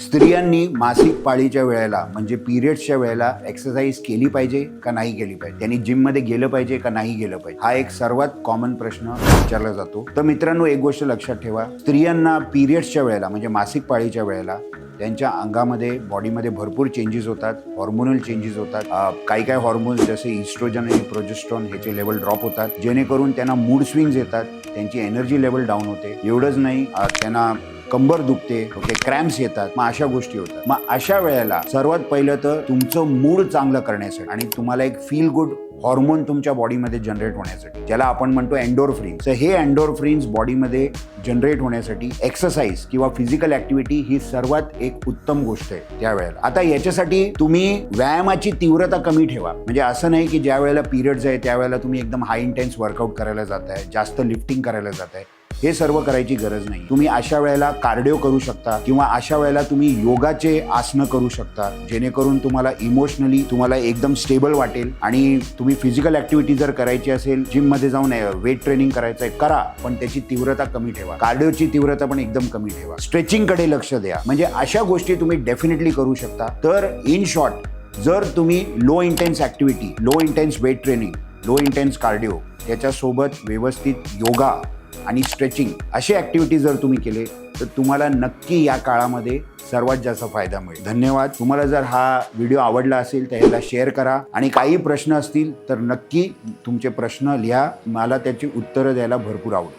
स्त्रियांनी मासिक पाळीच्या वेळेला म्हणजे पिरियड्सच्या वेळेला एक्सरसाइज केली पाहिजे का नाही केली पाहिजे? त्यांनी जिममध्ये गेलं पाहिजे का नाही गेलं पाहिजे? हा एक सर्वात कॉमन प्रश्न विचारला जातो. तर मित्रांनो एक गोष्ट लक्षात ठेवा. स्त्रियांना पिरियड्सच्या वेळेला म्हणजे मासिक पाळीच्या वेळेला त्यांच्या अंगामध्ये बॉडीमध्ये भरपूर चेंजेस होतात. हॉर्मोनल चेंजेस होतात. काही काही हॉर्मोन्स जसे इस्ट्रोजन आणि प्रोजेस्ट्रॉन ह्याचे लेवल ड्रॉप होतात. जेणेकरून त्यांना मूड स्विंग्स येतात. त्यांची एनर्जी लेवल डाऊन होते. एवढंच नाही त्यांना कंबर दुखते ओके क्रॅम्प्स येतात मग अशा गोष्टी होतात. मग अशा वेळेला सर्वात पहिलं तर तुमचं मूड चांगलं करण्यासाठी आणि तुम्हाला एक फील गुड हॉर्मोन तुमच्या बॉडीमध्ये जनरेट होण्यासाठी ज्याला आपण म्हणतो अँडोरफ्रिन्स तर हे अँडोरफ्रिन्स बॉडीमध्ये जनरेट होण्यासाठी एक्सरसाइज किंवा फिजिकल ऍक्टिव्हिटी ही सर्वात एक उत्तम गोष्ट आहे त्यावेळेला आता याच्यासाठी तुम्ही व्यायामाची तीव्रता कमी ठेवा. म्हणजे असं नाही की ज्या वेळेला पिरियड्स आहे त्यावेळेला तुम्ही एकदम हाय इंटेन्स वर्कआउट करायला जात आहे जास्त लिफ्टिंग करायला जाताय. हे सर्व करायची गरज नाही. तुम्ही अशा वेळेला कार्डिओ करू शकता किंवा अशा वेळेला तुम्ही योगाचे आसनं करू शकता जेणेकरून तुम्हाला इमोशनली तुम्हाला एकदम स्टेबल वाटेल आणि तुम्ही फिजिकल ऍक्टिव्हिटी जर करायची असेल जिममध्ये जाऊन वेट ट्रेनिंग करायचं आहे करा पण त्याची तीव्रता कमी ठेवा. कार्डिओची तीव्रता पण एकदम कमी ठेवा. स्ट्रेचिंगकडे लक्ष द्या. म्हणजे अशा गोष्टी तुम्ही डेफिनेटली करू शकता. तर इन शॉर्ट जर तुम्ही low intense activity low intense weight training low intense cardio याच्यासोबत व्यवस्थित योगा आणि स्ट्रेचिंग असे ॲक्टिव्हिटी जर तुम्ही केले तर तुम्हाला नक्की या काळामध्ये सर्वात जास्त फायदा मिळेल. धन्यवाद. तुम्हाला जर हा व्हिडिओ आवडला असेल तर ह्याला शेअर करा. आणि काही प्रश्न असतील तर नक्की तुमचे प्रश्न लिहा. मला त्याची उत्तरं द्यायला भरपूर आवडेल